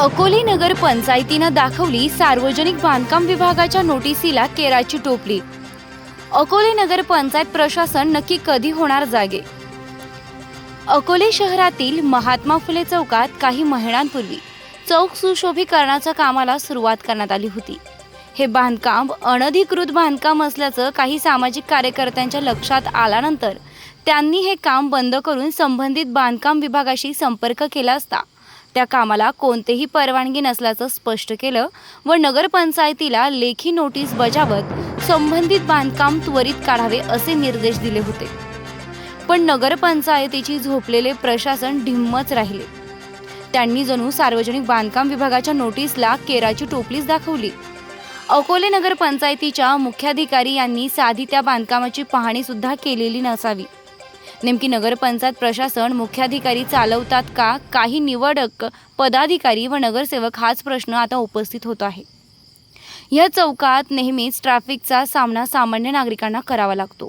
अकोले नगर पंचायतीनं दाखवली सार्वजनिक बांधकाम विभागाच्या नोटिसीला केराची टोपली. अकोले नगर पंचायत प्रशासन नक्की कधी होणार जागे? अकोले शहरातील महात्मा फुले चौकात काही महिन्यांपूर्वी चौक सुशोभीकरणाच्या कामाला सुरुवात करण्यात आली होती. हे बांधकाम अनधिकृत बांधकाम असल्याचं काही सामाजिक कार्यकर्त्यांच्या लक्षात आल्यानंतर त्यांनी हे काम बंद करून संबंधित बांधकाम विभागाशी संपर्क केला असता त्या कामाला कोणतेही परवानगी नसल्याचं स्पष्ट केलं व नगरपंचायतीला लेखी नोटीस बजावत संबंधित बांधकाम त्वरित काढावे असे निर्देश दिले होते. पण नगरपंचायतीची झोपलेले प्रशासन ढिम्मच राहिले. त्यांनी जणू सार्वजनिक बांधकाम विभागाच्या नोटीसला केराची टोपलीच दाखवली. अकोले नगरपंचायतीच्या मुख्याधिकारी यांनी साधी त्या बांधकामाची पाहणी सुद्धा केलेली नसावी. नेमकी नगरपंचायत प्रशासन मुख्याधिकारी चालवतात का? काही निवडक पदाधिकारी व नगरसेवक हाच प्रश्न आता उपस्थित होतो आहे. या चौकात नेहमीच ट्रॅफिकचा सामना सामान्य नागरिकांना करावा लागतो.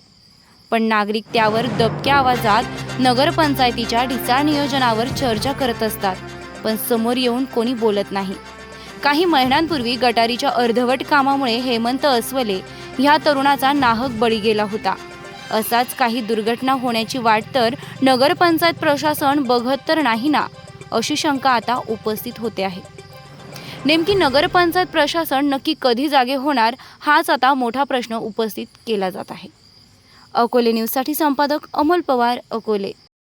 पण नागरिक त्यावर दबक्या आवाजात नगरपंचायतीच्या ढिचा नियोजनावर चर्चा करत असतात पण समोर येऊन कोणी बोलत नाही. काही महिन्यांपूर्वी गटारीच्या अर्धवट कामामुळे हेमंत अस्वले ह्या तरुणाचा नाहक बळी गेला होता. असाच काही दुर्घटना होण्याची वाट तर नगरपंचायत प्रशासन बघत तर नाही ना अशी शंका आता उपस्थित होते आहे. नेमकी नगरपंचायत प्रशासन नक्की कधी जागे होणार हाच आता मोठा प्रश्न उपस्थित केला जात आहे. अकोले न्यूजसाठी संपादक अमोल पवार अकोले.